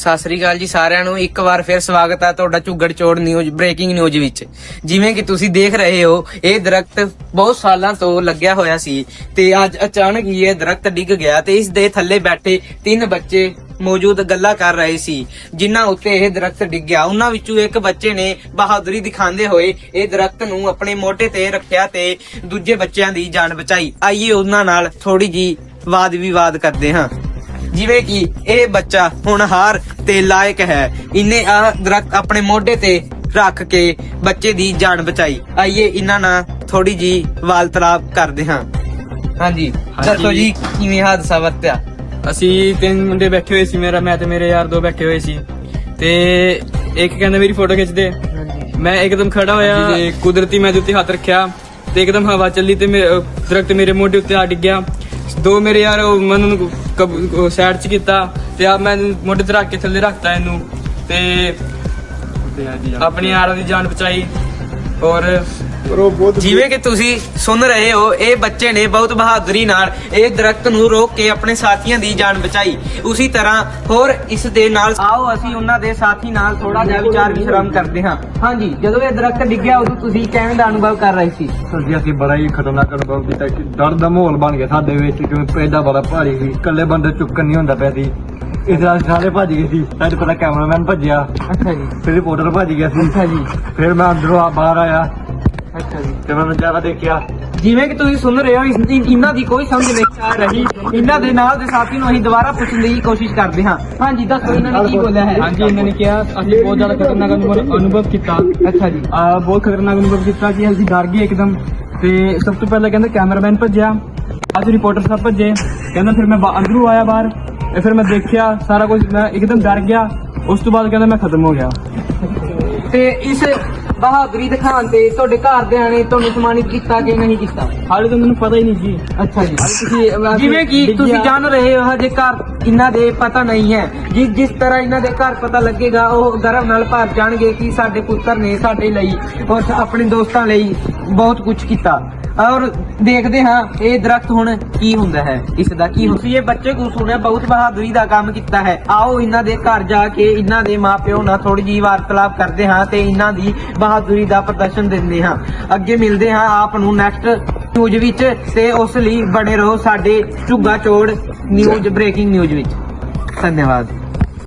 ਸਤਿ ਸ੍ਰੀ ਅਕਾਲ ਜੀ ਸਾਰਿਆਂ ਨੂੰ। ਇੱਕ ਵਾਰ ਫਿਰ ਸਵਾਗਤ ਹੈ ਤੁਹਾਡਾ Jhuggar Chor news breaking news ਵਿੱਚ। ਜਿਵੇਂ ਕਿ ਤੁਸੀਂ ਦੇਖ ਰਹੇ ਹੋ, ਇਹ ਦਰਖਤ ਬਹੁਤ ਸਾਲਾਂ ਤੋਂ ਲੱਗਿਆ ਹੋਇਆ ਸੀ ਤੇ ਅੱਜ ਅਚਾਨਕ ਹੀ ਇਹ ਦਰਖਤ ਡਿੱਗ ਗਿਆ ਤੇ ਇਸ ਦੇ ਥੱਲੇ ਬੈਠੇ ਤਿੰਨ ਬੱਚੇ ਮੌਜੂਦ ਗੱਲਾਂ ਕਰ ਰਹੇ ਸੀ। ਜਿਨ੍ਹਾਂ ਉੱਤੇ ਇਹ ਦਰਖਤ ਡਿੱਗਿਆ ਉਹਨਾਂ ਵਿੱਚੋਂ ਇੱਕ ਬੱਚੇ ਨੇ ਬਹਾਦਰੀ ਦਿਖਾਉਂਦੇ ਹੋਏ ਇਹ ਦਰਖਤ ਨੂੰ ਆਪਣੇ ਮੋਢੇ ਤੇ ਰੱਖਿਆ ਤੇ ਦੂਜੇ ਬੱਚਿਆਂ ਦੀ ਜਾਨ ਬਚਾਈ। ਆਈਏ ਉਹਨਾਂ ਨਾਲ ਥੋੜੀ ਜੀ ਵਾਦ ਵਿਵਾਦ ਕਰਦੇ ਹਾਂ। ਜਿਵੇਂ ਕਿ ਇਹ ਬੱਚਾ ਹੋਣਹਾਰ ਤੇ ਲਾਇਕ ਹੈ। ਇਹਨੇ ਆ ਦਰਖਤ ਆਪਣੇ ਮੋਢੇ ਤੇ ਰੱਖ ਕੇ ਬੱਚੇ ਦੀ ਜਾਨ ਬਚਾਈ। ਆਈਏ ਇਹਨਾਂ ਨਾਲ ਥੋੜੀ ਜੀ ਵਾਰਤਾਲਾਪ ਕਰਦੇ ਹਾਂ। ਹਾਂਜੀ ਦੱਸੋ ਜੀ ਕਿਵੇਂ ਹਾਦਸਾ ਵਰਤਿਆ? ਅਸੀਂ ਤਿੰਨ ਮੁੰਡੇ ਬੈਠੇ ਹੋਏ ਸੀ ਮੇਰਾ ਮੈਂ ਤੇ ਮੇਰੇ ਯਾਰ ਦੋ ਬੈਠੇ ਹੋਏ ਸੀ। ਤੇ ਇੱਕ ਕਹਿੰਦਾ ਮੇਰੀ ਫੋਟੋ ਖਿੱਚ ਦੇ। ਮੈਂ ਇੱਕਦਮ ਖੜਾ ਹੋਇਆ ਤੇ ਕੁਦਰਤੀ ਮੈਂ ਦੇ ਉੱਤੇ ਹੱਥ ਰੱਖਿਆ ਤੇ ਇੱਕਦਮ ਹਵਾ ਚੱਲੀ ਤੇ ਦਰਖਤ ਮੇਰੇ ਮੋਢੇ ਉੱਤੇ ਆ ਡਿੱਗਿਆ ਦੋ ਮੇਰੇ ਯਾਰ ਉਹ ਮੈਨੂੰ ਸਾਈਡ 'ਚ ਕੀਤਾ ਤੇ ਆ ਮੈਂ ਮੋਢੇ ਤੇ ਰੱਖ ਕੇ ਥੱਲੇ ਰੱਖਤਾ ਇਹਨੂੰ ਤੇ ਆਪਣੀ ਯਾਰਾਂ ਦੀ ਜਾਨ ਬਚਾਈ। ਔਰ ਜਿਵੇਂ ਕਿ ਤੁਸੀਂ ਸੁਣ ਰਹੇ ਹੋ, ਇਹ ਬੱਚੇ ਨੇ ਬਹੁਤ ਬਹਾਦਰੀ ਨਾਲ ਇਹ ਦਰਖਤ ਨੂੰ ਰੋਕ ਕੇ ਆਪਣੇ ਸਾਥੀਆਂ ਦੀ ਜਾਨ ਬਚਾਈ। ਉਸੇ ਤਰ੍ਹਾਂ ਹੋਰ ਇਸ ਦੇ ਨਾਲ ਆਓ, ਅਸੀਂ ਉਹਨਾਂ ਦੇ ਸਾਥੀ ਨਾਲ ਥੋੜਾ ਜਿਹਾ ਵਿਚਾਰ ਵਿਸ਼ਰਾਮ ਕਰਦੇ ਹਾਂ। ਹਾਂਜੀ, ਜਦੋਂ ਇਹ ਦਰਖਤ ਡਿੱਗਿਆ, ਉਦੋਂ ਤੁਸੀਂ ਕਿਵੇਂ ਦਾ ਅਨੁਭਵ ਕਰ ਰਹੇ ਸੀ? ਸਰ ਜੀ, ਅਸੀਂ ਬੜਾ ਹੀ ਖਤਰਨਾਕ ਅਨੁਭਵ ਕੀਤਾ। ਕਿ ਡਰ ਦਾ ਮਾਹੌਲ ਬਣ ਗਿਆ ਸਾਡੇ ਵਿੱਚ ਕਿਉਂਕਿ ਪੈਦਾ ਬੜਾ ਭਾਰੀ ਸੀ। ਇਕੱਲੇ ਬੰਦੇ ਚੁੱਕਣ ਨਹੀਂ ਹੁੰਦਾ ਪਿਆ ਸੀ। ਇਸ ਨਾਲ ਸਾਰੇ ਭੱਜ ਗਏ ਸੀ। ਸਾਡੇ ਪਤਾ ਕੈਮਰਾਮੈਨ ਭੱਜਿਆ। ਅੱਛਾ ਜੀ। ਫਿਰ ਰਿਪੋਰਟਰ ਭੱਜ ਗਿਆ ਸੀ। ਅੱਛਾ ਜੀ। ਫਿਰ ਮੈਂ ਅੰਦਰੋਂ ਆ ਬਾਹਰ ਆਇਆ। ਅੱਛਾ ਜੀ। ਤੇ ਮੈਂ ਨਜ਼ਾਰਾ ਦੇਖਿਆ। ਜਿਵੇਂ ਕਿ ਤੁਸੀਂ ਸੁਣ ਰਹੇ ਹੋ ਇਸ- ਇਨ- ਇਹਨਾਂ ਦੀ ਕੋਈ ਸਮਝ ਨਹੀਂ ਆ ਰਹੀ। ਇਹਨਾਂ ਦੇ ਨਾਲ ਦੇ ਸਾਥੀ ਨੂੰ ਅਸੀਂ ਦੁਬਾਰਾ ਪੁੱਛਣ ਦੀ ਕੋਸ਼ਿਸ਼ ਕਰਦੇ ਹਾਂ। ਹਾਂਜੀ ਦੱਸੋ ਇਹਨਾਂ ਨੇ ਕੀ ਬੋਲਿਆ ਹੈ? ਹਾਂਜੀ ਇਹਨਾਂ ਨੇ ਕਿਹਾ ਅਸੀਂ ਬਹੁਤ ਜ਼ਿਆਦਾ ਖਤਰਨਾਕ ਅਨੁਭਵ ਅਨੁਭਵ ਕੀਤਾ। ਅੱਛਾ ਜੀ। ਆ ਬਹੁਤ ਖਤਰਨਾਕ ਅਨੁਭਵ ਕੀਤਾ ਕਿ ਅਸੀਂ ਡਰ ਗਏ ਇੱਕਦਮ। ਤੇ ਸਭ ਤੋਂ ਪਹਿਲਾਂ ਕਹਿੰਦਾ ਕੈਮਰਾਮੈਨ ਭੱਜਿਆ। ਅੱਜ ਰਿਪੋਰਟਰ ਸਾਹਿਬ ਭੱਜੇ। ਕਹਿੰਦਾ ਫਿਰ ਮੈਂ ਬਾ- ਅੰਦਰੋਂ ਆਇਆ ਬਾਹਰ। ਤੇ ਫਿਰ ਮੈਂ ਦੇਖਿਆ ਸਾਰਾ ਕੁਝ ਮੈਂ ਇੱਕਦਮ ਡਰ ਗਿਆ। ਉਸ ਤੋਂ ਬਾਅਦ ਕਹਿੰਦਾ ਮੈਂ ਖਤਮ ਹੋ ਗਿਆ। ਤੇ ਇਸ ਬਹਾਦਰੀ ਦਿਖਾਉਣ ਤੇ ਤੁਹਾਡੇ ਘਰਦਿਆਂ ਨੇ ਤੁਹਾਨੂੰ ਸਨਮਾਨਿਤ ਕੀਤਾ ਕਿ ਨਹੀਂ ਕੀਤਾ? ਹਾਲੇ ਤਾਂ ਮੈਨੂੰ ਪਤਾ ਹੀ ਨਹੀਂ ਜੀ। ਅੱਛਾ ਜੀ। ਤੁਸੀਂ ਜਿਵੇਂ ਕਿ। ਤੁਸੀਂ ਜਾਣ ਰਹੇ ਹੋ ਹਜੇ ਘਰ ਇਹਨਾਂ ਦੇ ਪਤਾ ਨਹੀਂ ਹੈ। ਜਿਸ ਜਿਸ ਤਰ੍ਹਾਂ ਇਹਨਾਂ ਦੇ ਘਰ ਪਤਾ ਲੱਗੇਗਾ ਉਹ ਗਰਵ ਨਾਲ ਭਰ ਜਾਣਗੇ ਕਿ ਸਾਡੇ ਪੁੱਤਰ ਨੇ ਸਾਡੇ ਲਈ ਔਰ ਆਪਣੇ ਦੋਸਤਾਂ ਲਈ ਬਹੁਤ ਕੁਝ ਕੀਤਾ। ਔਰ ਦੇਖਦੇ ਹਾਂ ਇਹ ਦਰਖਤ ਹੁਣ ਕੀ ਹੁੰਦਾ ਹੈ, ਇਸ ਦਾ ਕੀ ਤੁਸੀਂ ਇਹ ਬੱਚੇ ਕੋਲ ਸੁਣਿਆ, ਬਹੁਤ ਬਹਾਦਰੀ ਦਾ ਕੰਮ ਕੀਤਾ ਹੈ। ਆਓ ਇਹਨਾਂ ਦੇ ਘਰ ਜਾ ਕੇ ਇਹਨਾਂ ਦੇ ਮਾਪਿਓ ਨਾਲ ਥੋੜੀ ਜਿਹੀ ਵਾਰਤਾਲਾਪ ਕਰਦੇ ਹਾਂ ਤੇ ਇਹਨਾਂ ਦੀ ਬਹਾਦਰੀ ਦਾ ਪ੍ਰਦਰਸ਼ਨ ਦਿੰਦੇ ਹਾਂ। ਅੱਗੇ ਮਿਲਦੇ ਹਾਂ ਆਪ ਨੂੰ ਨੈਕਸਟ ਨਿਊਜ਼ ਵਿੱਚ ਤੇ ਉਸ ਲਈ ਬਣੇ ਰਹੋ ਸਾਡੇ Jhugga Chor news breaking news ਵਿੱਚ। ਧੰਨਵਾਦ।